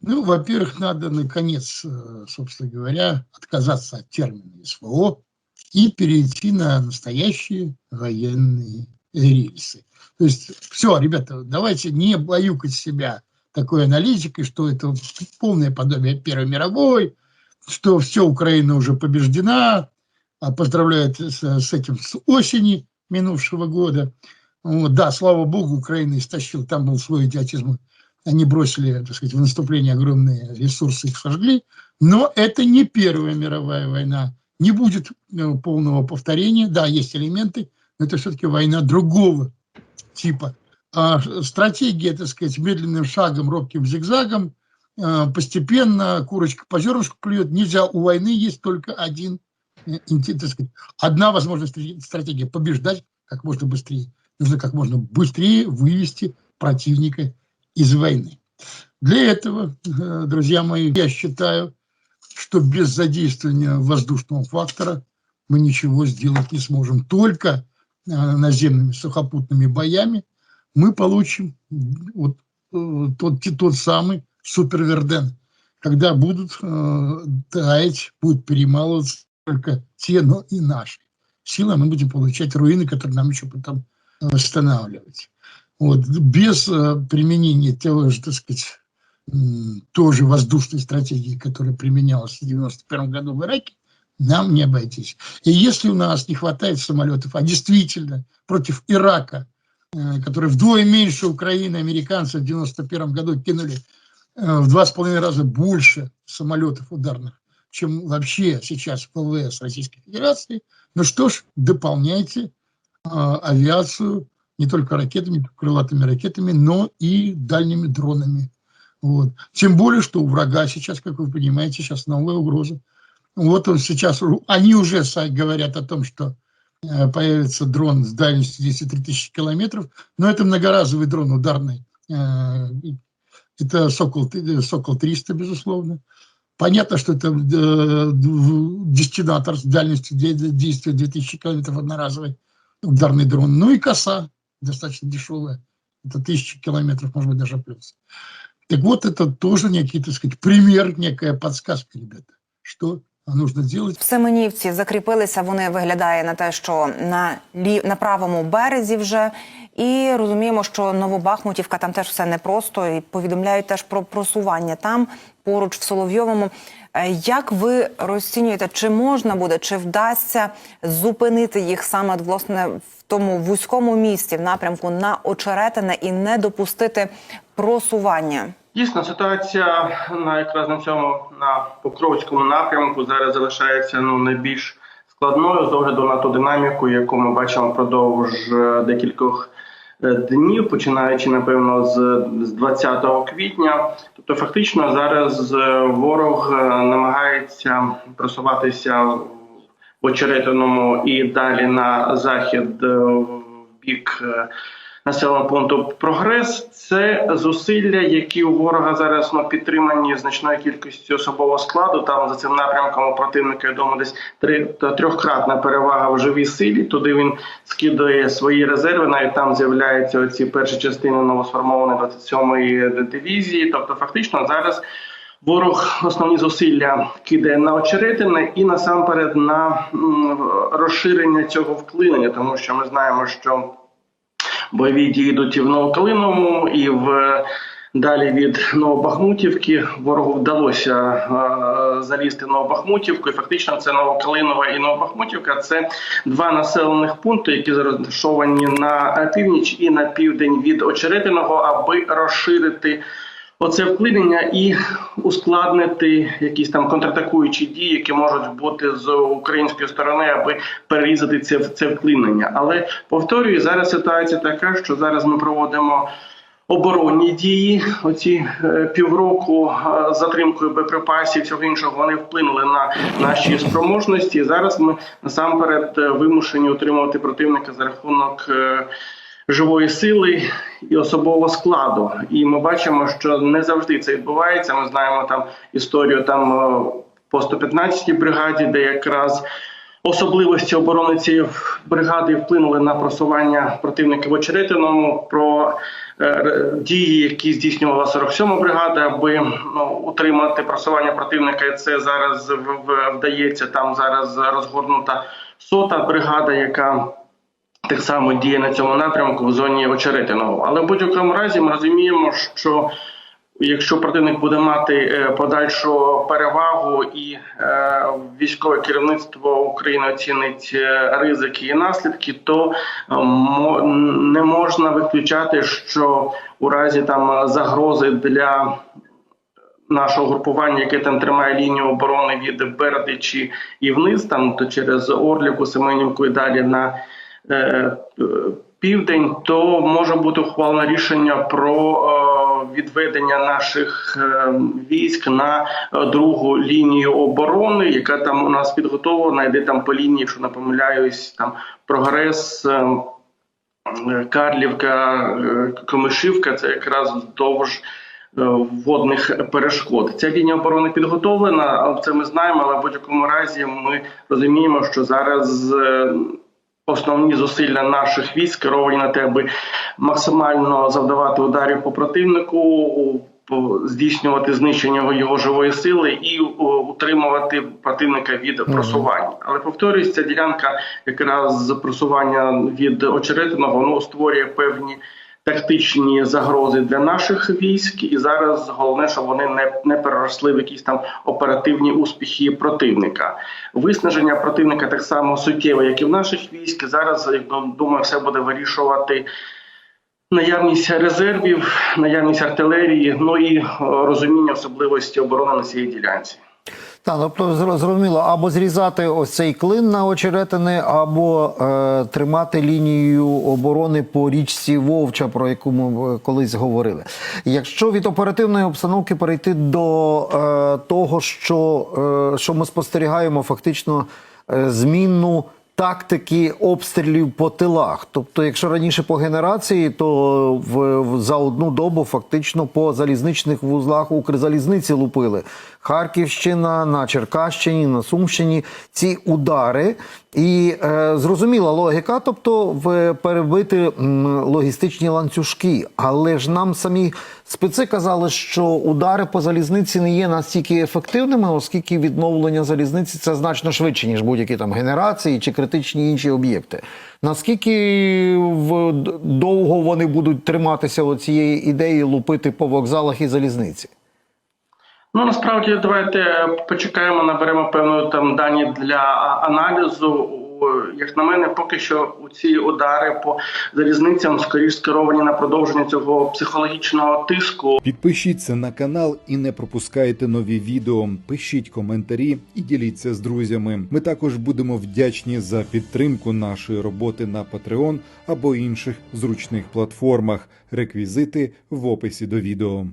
Ну, во-первых, надо, наконец, э, собственно говоря, отказаться от термина СВО и перейти на настоящие военные рельсы. То есть, все, ребята, давайте не баюкать себя такой аналитикой, что это полное подобие Первой мировой, что все, Украина уже побеждена, а поздравляют с, с этим с осени минувшего года. Вот, да, слава богу, Украина истощила, там был свой идиотизм, они бросили, так сказать, в наступление огромные ресурсы, их сожгли, но это не Первая мировая война, не будет э, полного повторения, да, есть элементы, но это все-таки война другого типа. А стратегия, так сказать, медленным шагом, робким зигзагом, э, постепенно курочка по зернышку клюет, нельзя, у войны есть только один, э, так сказать, одна возможная стратегия – побеждать как можно быстрее. Нужно как можно быстрее вывести противника из войны. Для этого, э, друзья мои, я считаю, что без задействования воздушного фактора мы ничего сделать не сможем. Только э, наземными сухопутными боями мы получим вот э, тот, тот самый суперверден, когда будут таять, будут перемалываться только те, но и наши силы, мы будем получать руины, которые нам еще потом восстанавливать. Вот, без э, применения того же, так сказать, тоже воздушной стратегии, которая применялась в 91 году в Ираке, нам не обойтись. И если у нас не хватает самолетов, а действительно против Ирака, э, который вдвое меньше Украины, американцы в 91 году кинули э, в два с половиной раза больше самолетов ударных, чем вообще сейчас в ВВС Российской Федерации, ну что ж, дополняйте авиацию не только ракетами, крылатыми ракетами, но и дальними дронами. Вот. Тем более, что у врага сейчас, как вы понимаете, сейчас новая угроза. Вот он сейчас, они уже говорят о том, что э, появится дрон с дальностью 10 тысячи километров, но это многоразовый дрон ударный. Э, это Сокол, Сокол 300, безусловно. Понятно, что это э, дестинатор с дальностью действия 2000 километров одноразовый ударный дрон. Ну и коса достаточно дешевая. Это тысячи километров, может быть, даже плюс. Так вот, это тоже некий, так сказать, пример, некая подсказка, ребята, что нужно делать. В Семенівці закріпилися. Вони виглядає на те, що на лі на правому березі вже. і розуміємо, що Новобахмутівка там теж все непросто. І повідомляють теж про просування там поруч в Соловйовому. Е, як ви розцінюєте, чи можна буде, чи вдасться зупинити їх саме власне в тому вузькому місці в напрямку на очеретине і не допустити просування? Дійсно, ситуація на якраз на цьому на Покровському напрямку зараз залишається ну найбільш складною з огляду на ту динаміку, яку ми бачимо впродовж е, декількох днів, починаючи напевно з з 20 квітня. Тобто, фактично, зараз е, ворог намагається просуватися в очеретиному і далі на захід в бік населеного пункту прогрес це зусилля, які у ворога зараз ну, підтримані значною кількістю особового складу. Там за цим напрямком у противника я думаю, десь три трьохкратна перевага в живій силі. Туди він скидує свої резерви. Навіть там з'являються оці перші частини новосформованої 27-ї дивізії. Тобто, фактично зараз. Ворог основні зусилля кидає на очеретини і насамперед на розширення цього вклинення, тому що ми знаємо, що бойові дії йдуть і в Новокалиному, і в далі від Новобахмутівки. Ворогу вдалося е, залізти в Новобахмутівку. І Фактично, це Новокалинова і Новобахмутівка. Це два населених пункти, які розташовані на північ і на південь від Очеретиного, аби розширити оце вклинення і ускладнити якісь там контратакуючі дії, які можуть бути з української сторони, аби перерізати це це вклинення. Але повторюю, зараз ситуація така, що зараз ми проводимо. Оборонні дії, оці е, півроку е, затримкою боєприпасів, всього іншого вони вплинули на наші спроможності. Зараз ми насамперед е, вимушені утримувати противника за рахунок. Живої сили і особового складу. І ми бачимо, що не завжди це відбувається. Ми знаємо там історію там е, по 115-й бригаді, де якраз особливості оборони цієї бригади вплинули на просування противника в очеретиному. Про е, дії, які здійснювала 47-ма бригада, аби ну, утримати просування противника. І це зараз вдається. Там зараз розгорнута сота бригада, яка так само діє на цьому напрямку в зоні очеретиного. Але в будь-якому разі ми розуміємо, що якщо противник буде мати е, подальшу перевагу і е, військове керівництво України оцінить е, ризики і наслідки, то не можна виключати, що у разі там загрози для нашого групування, яке там тримає лінію оборони від Бердичі і вниз, там то через Орлівку, Семенівку і далі на південь, то може бути ухвалено рішення про е, відведення наших е, військ на е, другу лінію оборони, яка там у нас підготовлена, йде там по лінії, якщо не помиляюсь, там прогрес. е, Е, Карлівка, е, Комишівка це якраз вздовж е, водних перешкод. Ця лінія оборони підготовлена, це ми знаємо, але в будь-якому разі ми розуміємо, що зараз е, основні зусилля наших військ керовані на те, аби максимально завдавати ударів по противнику. Здійснювати знищення його живої сили і утримувати противника від просування. Але повторюсь, ця ділянка якраз просування від очеретиного ну, створює певні тактичні загрози для наших військ, і зараз головне, щоб вони не, не переросли в якісь там оперативні успіхи противника. Виснаження противника так само суттєве, як і в наших військ. Зараз думаю, все буде вирішувати. Наявність резервів, наявність артилерії, ну і е, розуміння особливості оборони на цій ділянці. Так, тобто зрозуміло, або зрізати ось цей клин на очеретини, або е, тримати лінію оборони по річці Вовча, про яку ми е, колись говорили. Якщо від оперативної обстановки перейти до е, того, що, е, що ми спостерігаємо, фактично е, змінну. Тактики обстрілів по тилах. Тобто, якщо раніше по генерації, то в, в за одну добу фактично по залізничних вузлах Укрзалізниці лупили. Харківщина, на Черкащині, на Сумщині ці удари. І е, зрозуміла логіка, тобто в перебити м, логістичні ланцюжки. Але ж нам самі специ казали, що удари по залізниці не є настільки ефективними, оскільки відновлення залізниці це значно швидше, ніж будь-які там генерації чи критичні інші об'єкти. Наскільки в, довго вони будуть триматися цієї ідеї лупити по вокзалах і залізниці? Ну насправді давайте почекаємо, наберемо певну там дані для аналізу. Як на мене, поки що у ці удари по залізницям скоріш скеровані на продовження цього психологічного тиску. Підпишіться на канал і не пропускайте нові відео. Пишіть коментарі і діліться з друзями. Ми також будемо вдячні за підтримку нашої роботи на Patreon або інших зручних платформах. Реквізити в описі до відео.